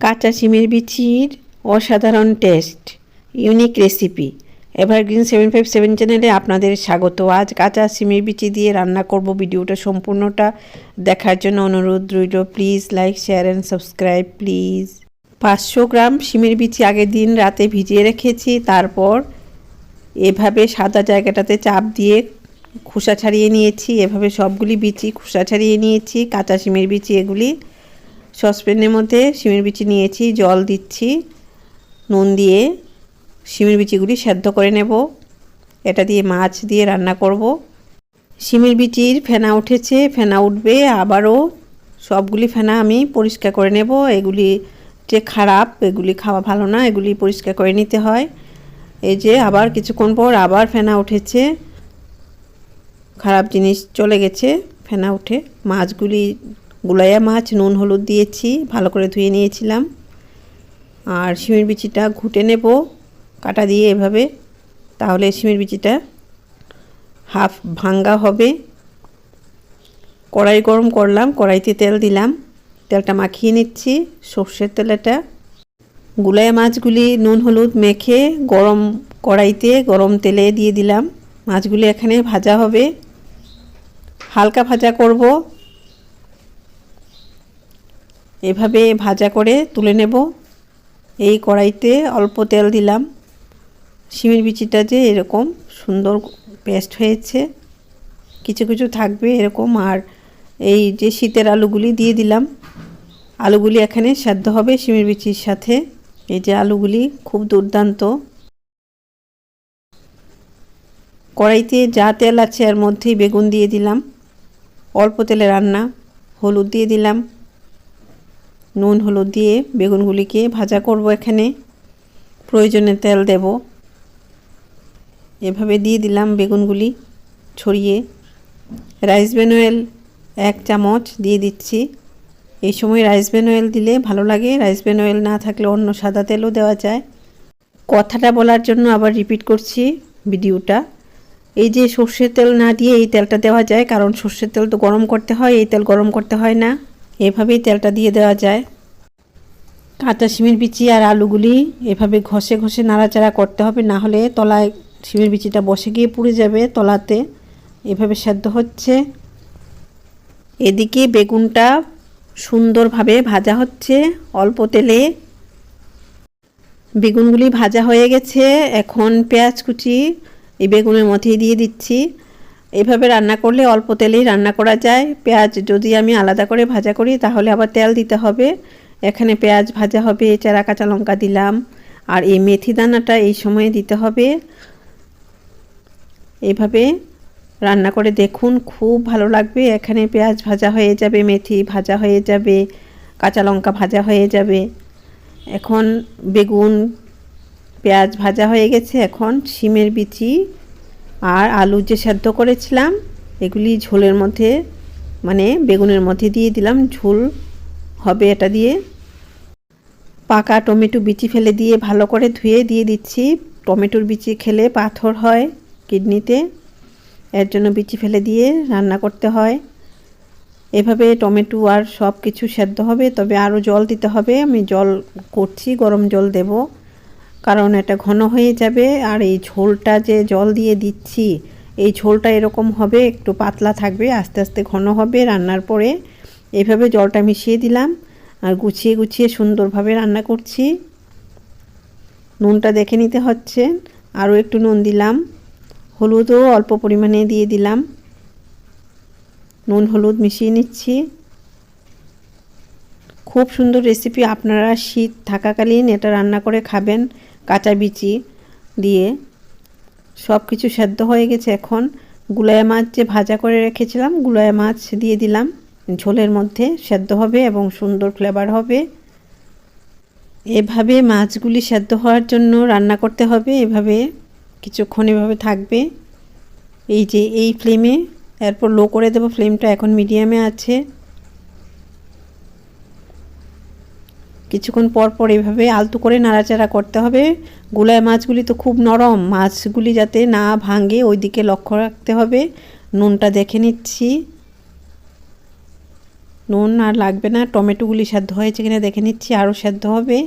কাঁচা সিমের বিচির অসাধারণ taste, unique recipe. Evergreen seven five seven চ্যানেলে আপনাদের স্বাগত। আজ কাঁচা সিমের বিচি দিয়ে রান্না করব ভিডিওটা সম্পূর্ণটা দেখার জন্য অনুরোধ রইল। Please like, share and subscribe, please. পাঁচশো গ্রাম সিমের বিচি আগের দিন রাতে ভিজিয়ে রেখেছি। তারপর এভাবে সাদা জায়গাটাতে চাপ দিয়ে খোসা ছাড়িয়ে নিয়েছি। এভাবে সবগুলি বিচি খোসা ছাড়িয়ে নিয়েছি। কাঁচা সিমের বিচি এগুলি সসপ্যানের মধ্যে শিমের বিচি নিয়েছি, জল দিচ্ছি, নুন দিয়ে শিমের বিচিগুলি সেদ্ধ করে নেব। এটা দিয়ে মাছ দিয়ে রান্না করব। শিমের বিচির ফেনা উঠেছে, ফেনা উঠবে, আবারও সবগুলি ফেনা আমি পরিষ্কার করে নেব। এগুলি যে খারাপ, এগুলি খাওয়া ভালো না, এগুলি পরিষ্কার করে নিতে হয়। এই যে আবার কিছুক্ষণ পর আবার ফেনা উঠেছে। খারাপ জিনিস চলে গেছে, ফেনা উঠে মাছগুলি গুলাইয়া মাছ, নুন, হলুদ দিয়েছি, ভালো করে ধুয়ে নিয়েছিলাম। আর শিমের বিচিটা ঘুটে নেব, কাটা দিয়ে এভাবে, তাহলে শিমের বিচিটা হাফ ভাঙ্গা হবে। কড়াই গরম করলাম, কড়াইতে তেল দিলাম। তেলটা মাখিয়ে নিচ্ছি, সর্ষের তেল এটা গুলাইয়া মাছগুলি নুন, হলুদ মেখে গরম কড়াইতে গরম তেলে দিয়ে দিলাম। মাছগুলি এখানে ভাজা হবে। হালকা ভাজা করব। এভাবে ভাজা করে তুলে নেব। এই কড়াইতে অল্প তেল দিলাম। শিমের বিচিটা যে এরকম সুন্দর পেস্ট হয়েছে, কিছু কিছু থাকবে এরকম। আর এই যে শীতের আলুগুলি দিয়ে দিলাম, আলুগুলি এখানে সেদ্ধ হবে শিমের বিচির সাথে। এই যে আলুগুলি খুব দুর্দান্ত। কড়াইতে যা তেল আছে এর মধ্যেই বেগুন দিয়ে দিলাম। অল্প তেলে রান্না, হলুদ দিয়ে দিলাম। নুন, হলুদ দিয়ে বেগুনগুলিকে ভাজা করব এখানে। প্রয়োজনে তেল দেব। এভাবে দিয়ে দিলাম বেগুনগুলি ছড়িয়ে। রাইস ব্রেন অয়েল এক চামচ দিয়ে দিচ্ছি। এই সময় রাইস ব্রেন অয়েল দিলে ভালো লাগে। রাইস ব্রেন অয়েল না থাকলে অন্য সাদা তেলও দেওয়া যায়। কথাটা বলার জন্য আবার রিপিট করছি ভিডিওটা। এই যে সর্ষের তেল না দিয়ে এই তেলটা দেওয়া যায়, কারণ সর্ষের তেল তো গরম করতে হয়, এই তেল গরম করতে হয় না। এভাবেই তেলটা দিয়ে দেওয়া যায়। কাঁচা শিমের বিচি আর আলুগুলি এভাবে ঘষে ঘষে নাড়াচাড়া করতে হবে, না হলে তলায় শিমের বিচিটা বসে গিয়ে পুড়ে যাবে তলাতে। এভাবে সেদ্ধ হচ্ছে। এদিকে বেগুনটা সুন্দরভাবে ভাজা হচ্ছে, অল্প তেলে। বেগুনগুলি ভাজা হয়ে গেছে, এখন পেঁয়াজ কুচি এই বেগুনের মধ্যেই দিয়ে দিচ্ছি। এভাবে রান্না করলে অল্প তেলেই রান্না করা যায়। পেঁয়াজ যদি আমি আলাদা করে ভাজা করি, তাহলে আবার তেল দিতে হবে। এখানে পেঁয়াজ ভাজা হবে, চারা কাঁচা লঙ্কা দিলাম। আর এই মেথি দানাটা এই সময়ে দিতে হবে। এইভাবে রান্না করে দেখুন, খুব ভালো লাগবে। এখানে পেঁয়াজ ভাজা হয়ে যাবে, মেথি ভাজা হয়ে যাবে, কাঁচা লঙ্কা ভাজা হয়ে যাবে। এখন বেগুন পেঁয়াজ ভাজা হয়ে গেছে। এখন শিমের বিচি আর আলু যে সেদ্ধ করেছিলাম, এগুলি ঝোলের মধ্যে মানে বেগুনের মধ্যে দিয়ে দিলাম। ঝোল হবে এটা দিয়ে। পাকা টমেটো বিচি ফেলে দিয়ে ভালো করে ধুয়ে দিয়ে দিচ্ছি। টমেটোর বিচি খেলে পাথর হয় কিডনিতে, এর জন্য বিচি ফেলে দিয়ে রান্না করতে হয়। এভাবে টমেটো আর সব কিছু সেদ্ধ হবে, তবে আরও জল দিতে হবে। আমি জল করছি, গরম জল দেব। কারণ এটা ঘন হয়ে যাবে আর এই ঝোলটা যে জল দিয়ে দিচ্ছি, এই ঝোলটা এরকম হবে, একটু পাতলা থাকবে, আস্তে আস্তে ঘন হবে রান্নার পরে। এভাবে জলটা মিশিয়ে দিলাম আর গুছিয়ে গুছিয়ে সুন্দরভাবে রান্না করছি। নুনটা দেখে নিতে হচ্ছে, আরও একটু নুন দিলাম। হলুদও অল্প পরিমাণে দিয়ে দিলাম। নুন, হলুদ মিশিয়ে নিচ্ছি। খুব সুন্দর রেসিপি আপনারা শীত থাকাকালীন এটা রান্না করে খাবেন। কাঁচা বিচি দিয়ে সব কিছু সেদ্ধ হয়ে গেছে এখন। গুলায়া মাছ যে ভাজা করে রেখেছিলাম, গুলায়া মাছ দিয়ে দিলাম। ঝোলের মধ্যে সেদ্ধ হবে এবং সুন্দর ফ্লেভার হবে। এভাবে মাছগুলি সেদ্ধ হওয়ার জন্য রান্না করতে হবে, এভাবে কিছুক্ষণ এভাবে থাকবে। এই যে এই ফ্লেমে এরপর লো করে দেবো ফ্লেমটা এখন মিডিয়ামে আছে। কিছুক্ষণ পর পর এভাবে আলতু করে নাড়াচাড়া করতে হবে। গুলায় মাছগুলি তো খুব নরম, মাছগুলি যাতে না ভাঙে ওই দিকে লক্ষ্য রাখতে হবে। নুনটা দেখে নিচ্ছি। নুন আর লাগবে না, টমেটোগুলি সেদ্ধ হয়েছে কিনা দেখে নিচ্ছি, আরও সেদ্ধ হবে।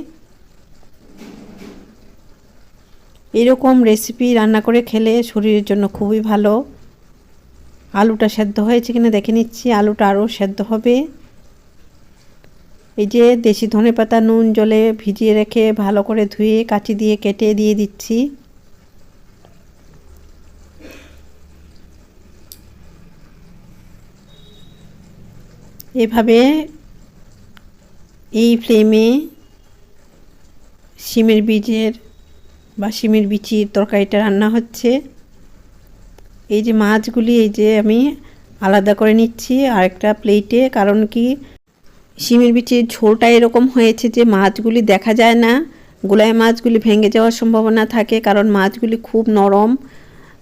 এরকম রেসিপি রান্না করে খেলে শরীরের জন্য খুবই ভালো। আলুটা সেদ্ধ হয়েছে কিনা দেখে নিচ্ছি, আলুটা আরও সেদ্ধ হবে। এই যে দেশি ধনে পাতা নুন জলে ভিজিয়ে রেখে ভালো করে ধুয়ে কাঁচি দিয়ে কেটে দিয়ে দিচ্ছি। এভাবে এই ফ্লেমে শিমের বীজের বা শিমের বিচির তরকারিটা রান্না হচ্ছে। এই যে মাছগুলি এই যে আমি আলাদা করে নিচ্ছি আর একটা প্লেটে কারণ কি শিমের বিচির ঝোলটা এরকম হয়েছে যে মাছগুলি দেখা যায় না। গোলায় মাছগুলি ভেঙে যাওয়ার সম্ভাবনা থাকে কারণ মাছগুলি খুব নরম,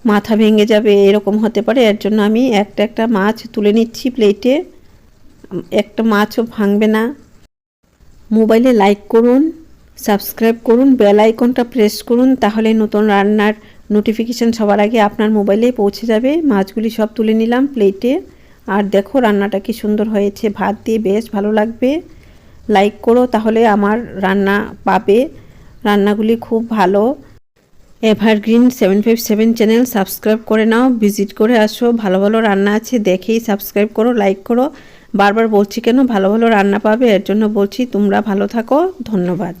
মাথা ভেঙে যাবে, এরকম হতে পারে। এর জন্য আমি একটা একটা মাছ তুলে নিচ্ছি প্লেটে। একটা মাছও ভাঙবে না। মোবাইলে লাইক করুন, সাবস্ক্রাইব করুন, বেল আইকনটা প্রেস করুন, তাহলে নতুন রান্নার নোটিফিকেশান সবার আগে আপনার মোবাইলেই পৌঁছে যাবে। মাছগুলি সব তুলে নিলাম প্লেটে। আর দেখো রান্নাটা কি সুন্দর হয়েছে। ভাত দিয়ে বেশ ভালো লাগবে। লাইক করো তাহলে আমার রান্না পাবে। রান্নাগুলি খুব ভালো। Evergreen seven five seven channel subscribe করে নাও। ভিজিট করে আসো। ভালো ভালো রান্না আছে দেখেই সাবস্ক্রাইব করো লাইক করো। বারবার বলছি কেন ভালো ভালো রান্না পাবে, এর জন্য বলছি তোমরা ভালো থাকো। ধন্যবাদ।